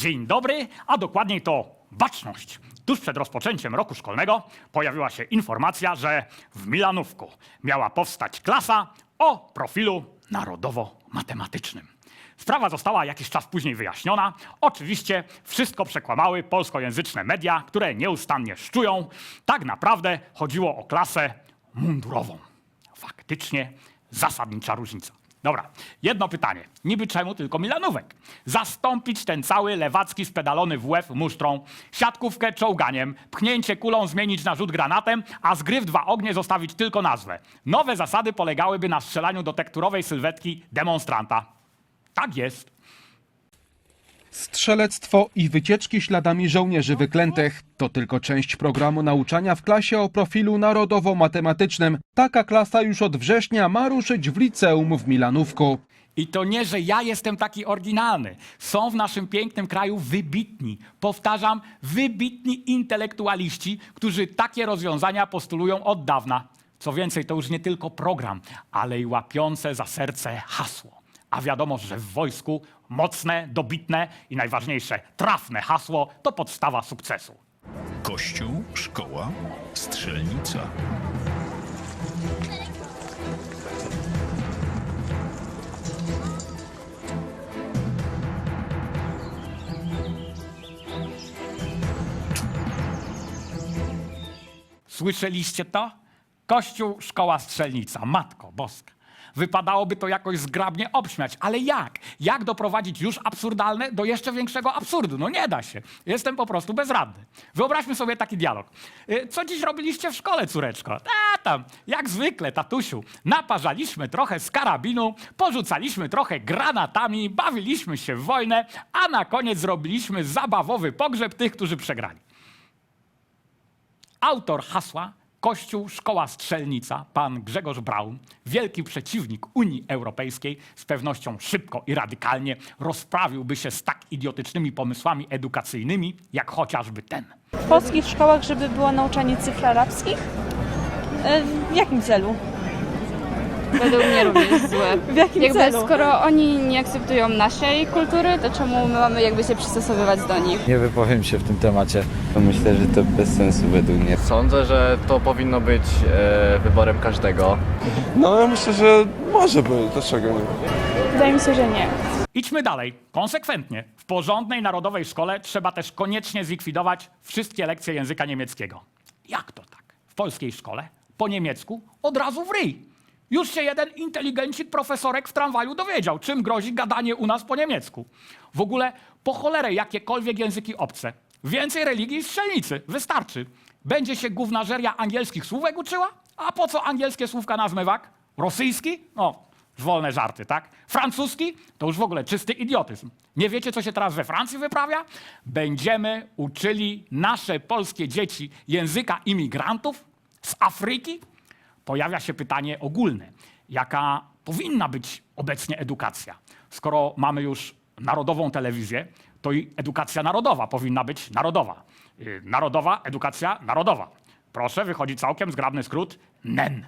Dzień dobry, a dokładniej to baczność. Tuż przed rozpoczęciem roku szkolnego pojawiła się informacja, że w Milanówku miała powstać klasa o profilu narodowo-matematycznym. Sprawa została jakiś czas później wyjaśniona. Oczywiście wszystko przekłamały polskojęzyczne media, które nieustannie szczują. Tak naprawdę chodziło o klasę mundurową. Faktycznie zasadnicza różnica. Dobra, jedno pytanie. Niby czemu tylko Milanówek? Zastąpić ten cały lewacki spedalony w łeb musztrą, siatkówkę czołganiem, pchnięcie kulą zmienić na rzut granatem, a z gry w dwa ognie zostawić tylko nazwę. Nowe zasady polegałyby na strzelaniu do tekturowej sylwetki demonstranta. Tak jest. Strzelectwo i wycieczki śladami żołnierzy wyklętych to tylko część programu nauczania w klasie o profilu narodowo-matematycznym. Taka klasa już od września ma ruszyć w liceum w Milanówku. I to nie, że ja jestem taki oryginalny. Są w naszym pięknym kraju wybitni, powtarzam, wybitni intelektualiści, którzy takie rozwiązania postulują od dawna. Co więcej, to już nie tylko program, ale i łapiące za serce hasło. A wiadomo, że w wojsku mocne, dobitne i najważniejsze, trafne hasło to podstawa sukcesu. Kościół, szkoła, strzelnica. Słyszeliście to? Kościół, szkoła, strzelnica. Matko boska. Wypadałoby to jakoś zgrabnie obśmiać, ale jak? Jak doprowadzić już absurdalne do jeszcze większego absurdu? No nie da się. Jestem po prostu bezradny. Wyobraźmy sobie taki dialog. Y, Co dziś robiliście w szkole, córeczko? A tam, jak zwykle, tatusiu. Naparzaliśmy trochę z karabinu, porzucaliśmy trochę granatami, bawiliśmy się w wojnę, a na koniec zrobiliśmy zabawowy pogrzeb tych, którzy przegrali. Autor hasła Kościół, Szkoła Strzelnica, pan Grzegorz Braun, wielki przeciwnik Unii Europejskiej, z pewnością szybko i radykalnie rozprawiłby się z tak idiotycznymi pomysłami edukacyjnymi, jak chociażby ten. w polskich szkołach, żeby było nauczanie cyfr arabskich? E, W jakim celu? Według mnie również złe. W jakim Jakby celu? skoro oni nie akceptują naszej kultury, to czemu my mamy jakby się przystosowywać do nich? Nie wypowiem się w tym temacie. Myślę, że to bez sensu według mnie. Sądzę, że to powinno być e, wyborem każdego. No ja myślę, że może być, dlaczego nie? Wydaje mi się, że nie. Idźmy dalej, konsekwentnie. W porządnej narodowej szkole trzeba też koniecznie zlikwidować wszystkie lekcje języka niemieckiego. Jak to tak? W polskiej szkole po niemiecku od razu w ryj. Już się jeden inteligencik profesorek w tramwaju dowiedział, czym grozi gadanie u nas po niemiecku. W ogóle po cholerę jakiekolwiek języki obce. Więcej religii i strzelnicy, wystarczy. Będzie się gównażeria angielskich słówek uczyła? A po co angielskie słówka na zmywak? Rosyjski? No, wolne żarty, tak? Francuski? To już w ogóle czysty idiotyzm. Nie wiecie, co się teraz we Francji wyprawia? Będziemy uczyli nasze polskie dzieci języka imigrantów z Afryki? Pojawia się pytanie ogólne. Jaka powinna być obecnie edukacja? Skoro mamy już narodową telewizję, to i edukacja narodowa powinna być narodowa. Yy, Narodowa edukacja narodowa. Proszę, wychodzi całkiem zgrabny skrót NEN.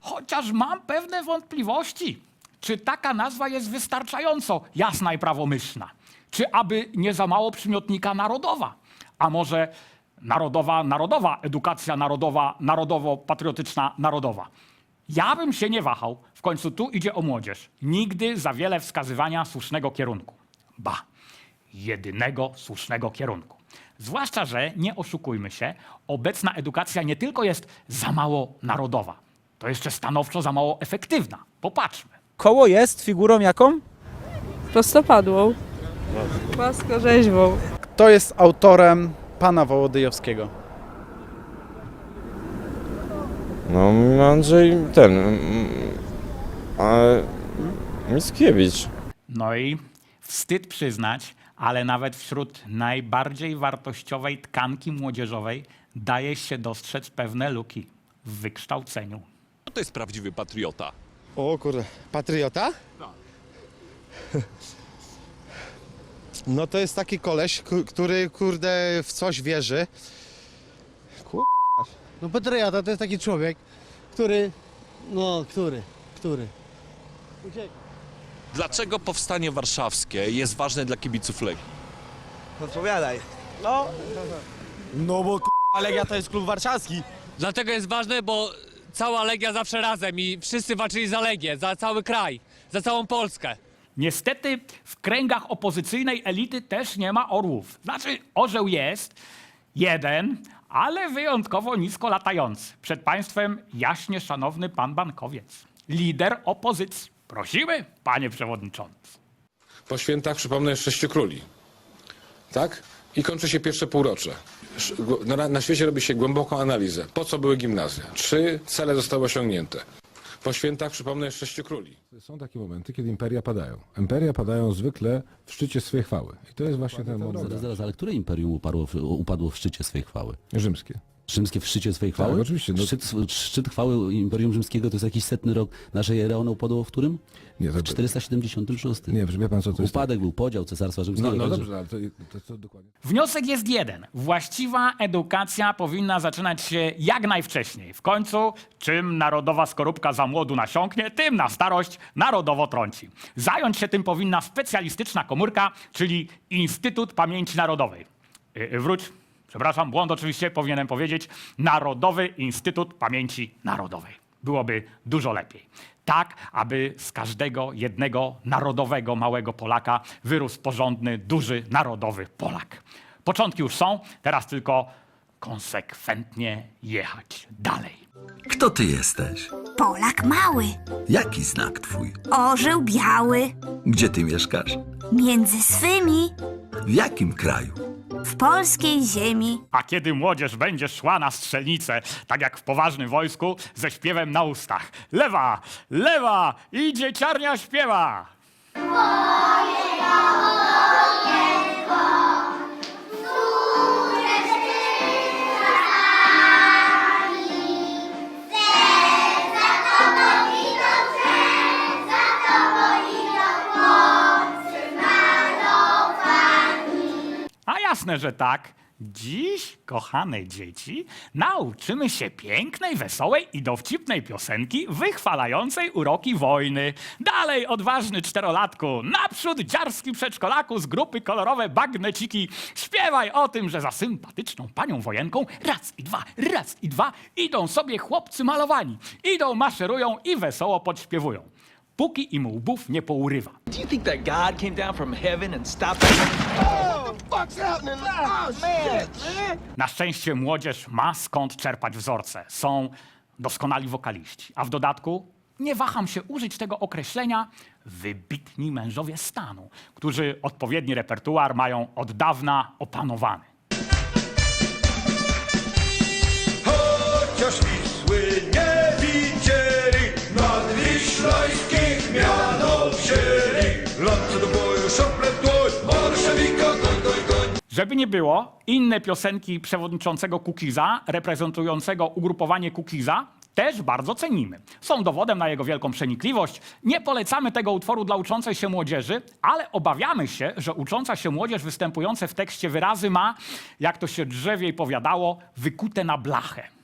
Chociaż mam pewne wątpliwości, czy taka nazwa jest wystarczająco jasna i prawomyślna. Czy aby nie za mało przymiotnika narodowa? A może narodowa, narodowa, edukacja narodowa, narodowo-patriotyczna, narodowa? Ja bym się nie wahał. W końcu tu idzie o młodzież. Nigdy za wiele wskazywania słusznego kierunku. Ba, jedynego słusznego kierunku. Zwłaszcza, że nie oszukujmy się, obecna edukacja nie tylko jest za mało narodowa, to jeszcze stanowczo za mało efektywna. Popatrzmy. Koło jest figurą jaką? Prostopadłą. Płaskorzeźbą. Kto jest autorem pana Wołodyjowskiego? No Andrzej ten... mm, A, Mickiewicz. No i wstyd przyznać, ale nawet wśród najbardziej wartościowej tkanki młodzieżowej daje się dostrzec pewne luki w wykształceniu. To jest prawdziwy patriota. O kurde, patriota? No to jest taki koleś, który kurde w coś wierzy. Kur... No patriota to jest taki człowiek, który, no który, który. Ucieka. Dlaczego powstanie warszawskie jest ważne dla kibiców Legii? Odpowiadaj. No. No bo k***a Legia to jest klub warszawski. Dlatego jest ważne, bo cała Legia zawsze razem i wszyscy walczyli za Legię, za cały kraj, za całą Polskę. Niestety w kręgach opozycyjnej elity też nie ma orłów. Znaczy, orzeł jest jeden, ale wyjątkowo nisko latający. Przed państwem jaśnie szanowny pan Bankowiec, lider opozycji. Prosimy, panie przewodniczący. Po świętach przypomnę sześciu króli. Tak? I kończy się pierwsze półrocze. Na świecie robi się głęboką analizę. Po co były gimnazja? Czy cele zostały osiągnięte? Po świętach przypomnę sześciu króli. Są takie momenty, kiedy imperia padają. Imperia padają zwykle w szczycie swojej chwały. I to jest właśnie ten moment. Zaraz, ale które imperium upadło, upadło w szczycie swojej chwały? Rzymskie. Rzymskie w szczycie swojej Tak, chwały? oczywiście, no- Szczyt, szczyt chwały Imperium Rzymskiego to jest jakiś setny rok naszej ery, ono upadło w którym? Nie, to, W 476. nie, wie pan co to jest? Upadek był podział Cesarstwa Rzymskiego. No, no dobrze, ale to, to, to dokładnie. Wniosek jest jeden. Właściwa edukacja powinna zaczynać się jak najwcześniej. W końcu, czym narodowa skorupka za młodu nasiąknie, tym na starość narodowo trąci. Zająć się tym powinna specjalistyczna komórka, czyli Instytut Pamięci Narodowej. Y, y, wróć, przepraszam, błąd oczywiście, powinienem powiedzieć Narodowy Instytut Pamięci Narodowej. Byłoby dużo lepiej. Tak, aby z każdego jednego narodowego małego Polaka wyrósł porządny, duży, narodowy Polak. Początki już są, teraz tylko konsekwentnie jechać dalej. Kto ty jesteś? Polak mały, Jaki znak twój? orzeł biały, Gdzie ty mieszkasz? między swymi, W jakim kraju? W polskiej ziemi. A kiedy młodzież będzie szła na strzelnicę, tak jak w poważnym wojsku, ze śpiewem na ustach. Lewa, lewa i dzieciarnia śpiewa. A jasne, że tak. Dziś, kochane dzieci, nauczymy się pięknej, wesołej i dowcipnej piosenki wychwalającej uroki wojny. Dalej, odważny czterolatku, naprzód dziarski przedszkolaku z grupy kolorowe bagneciki. Śpiewaj o tym, że za sympatyczną panią wojenką raz i dwa, raz i dwa idą sobie chłopcy malowani. Idą, maszerują i wesoło podśpiewują. Póki im łbów nie pourywa. Do you think that God came down from heaven and stopped Oh, fuck's happening? Oh, shit, man. Na szczęście młodzież ma skąd czerpać wzorce. Są doskonali wokaliści. A w dodatku, nie waham się użyć tego określenia, wybitni mężowie stanu, którzy odpowiedni repertuar mają od dawna opanowany. Chociaż Wisły nie widzieli, nad wiślańskich miano wzięli. Lance do boju, szople Żeby nie było, inne piosenki przewodniczącego Kukiza, reprezentującego ugrupowanie Kukiza, też bardzo cenimy. Są dowodem na jego wielką przenikliwość. Nie polecamy tego utworu dla uczącej się młodzieży, ale obawiamy się, że ucząca się młodzież występujące w tekście wyrazy ma, jak to się drzewiej powiadało, wykute na blachę.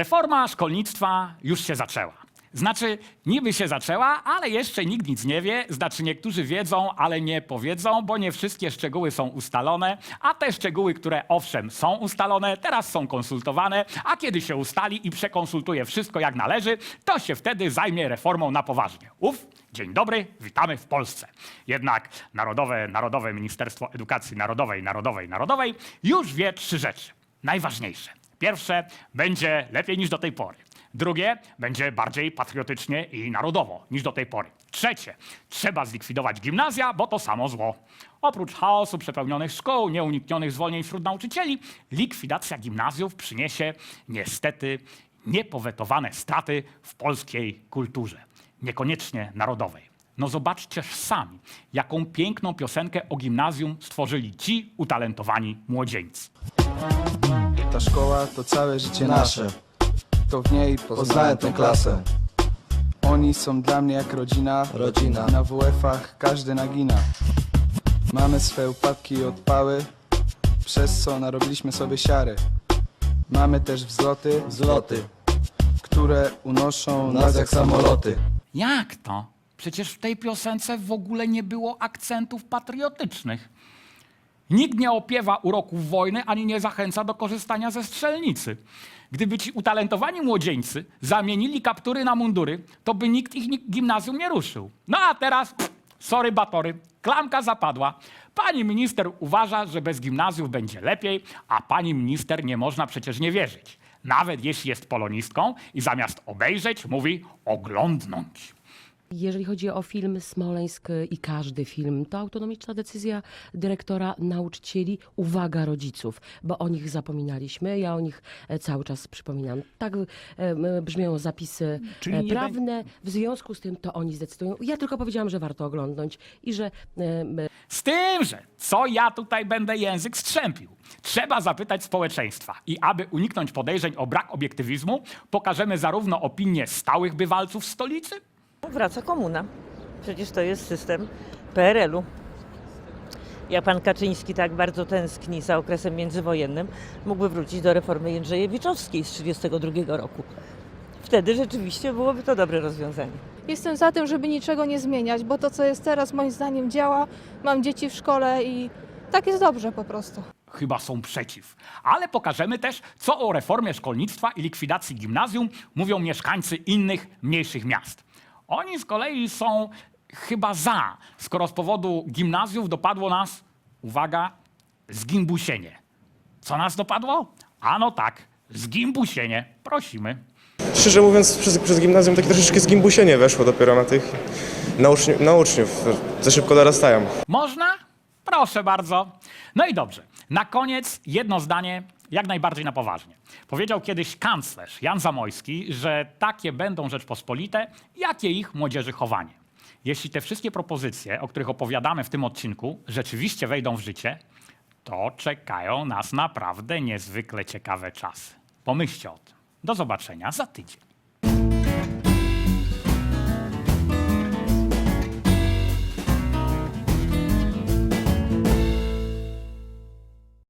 Reforma szkolnictwa już się zaczęła. Znaczy, niby się zaczęła, ale jeszcze nikt nic nie wie. Znaczy, niektórzy wiedzą, ale nie powiedzą, bo nie wszystkie szczegóły są ustalone. A te szczegóły, które owszem są ustalone, teraz są konsultowane. A kiedy się ustali i przekonsultuje wszystko jak należy, to się wtedy zajmie reformą na poważnie. Uf, dzień dobry, witamy w Polsce. Jednak Narodowe, Narodowe Ministerstwo Edukacji Narodowej, Narodowej, Narodowej już wie trzy rzeczy. Najważniejsze. Pierwsze, będzie lepiej niż do tej pory. Drugie, będzie bardziej patriotycznie i narodowo niż do tej pory. Trzecie, trzeba zlikwidować gimnazja, bo to samo zło. Oprócz chaosu przepełnionych szkół, nieuniknionych zwolnień wśród nauczycieli, likwidacja gimnazjów przyniesie niestety niepowetowane straty w polskiej kulturze, niekoniecznie narodowej. No zobaczcie sami, jaką piękną piosenkę o gimnazjum stworzyli ci utalentowani młodzieńcy. Ta szkoła to całe życie nasze. to w niej poznałem tę klasę. Oni są dla mnie jak rodzina, rodzina. Na WF-ach każdy nagina. Mamy swe upadki i odpały, przez co narobiliśmy sobie siary. Mamy też wzloty, wzloty, które unoszą nas jak samoloty. Jak to? Przecież w tej piosence w ogóle nie było akcentów patriotycznych. Nikt nie opiewa uroków wojny ani nie zachęca do korzystania ze strzelnicy. Gdyby ci utalentowani młodzieńcy zamienili kaptury na mundury, to by nikt ich gimnazjum nie ruszył. No a teraz, pff, sorry batory, klamka zapadła. Pani minister uważa, że bez gimnazjów będzie lepiej, a pani minister nie można przecież nie wierzyć. Nawet jeśli jest polonistką i zamiast obejrzeć, mówi oglądnąć. Jeżeli chodzi o film Smoleńsk i każdy film, to autonomiczna decyzja dyrektora, nauczycieli, uwaga rodziców, bo o nich zapominaliśmy. Ja o nich e, cały czas przypominam. Tak e, brzmią zapisy Czyli e, prawne, w związku z tym to oni zdecydują. Ja tylko powiedziałam, że warto oglądnąć i że Z tym, że co ja tutaj będę język strzępił? Trzeba zapytać społeczeństwa. I aby uniknąć podejrzeń o brak obiektywizmu, pokażemy zarówno opinie stałych bywalców stolicy, Wraca komuna. Przecież to jest system PRL-u. Jak pan Kaczyński tak bardzo tęskni za okresem międzywojennym, mógłby wrócić do reformy Jędrzejewiczowskiej z 1932 roku. Wtedy rzeczywiście byłoby to dobre rozwiązanie. Jestem za tym, żeby niczego nie zmieniać, bo to, co jest teraz, moim zdaniem działa. Mam dzieci w szkole i tak jest dobrze po prostu. chyba są przeciw. Ale pokażemy też, co o reformie szkolnictwa i likwidacji gimnazjum mówią mieszkańcy innych, mniejszych miast. Oni z kolei są chyba za, skoro z powodu gimnazjów dopadło nas, uwaga, zgimbusienie. Co nas dopadło? Ano tak, zgimbusienie. Prosimy. Szczerze mówiąc, przez, przez gimnazjum takie troszeczkę zgimbusienie weszło dopiero na tych na, na uczniów. Za szybko dorastają. Można? Proszę bardzo. No i dobrze. Na koniec jedno zdanie, jak najbardziej na poważnie. Powiedział kiedyś kanclerz Jan Zamojski, że takie będą Rzeczpospolite, jakie ich młodzieży chowanie. Jeśli te wszystkie propozycje, o których opowiadamy w tym odcinku, rzeczywiście wejdą w życie, to czekają nas naprawdę niezwykle ciekawe czasy. Pomyślcie o tym. Do zobaczenia za tydzień.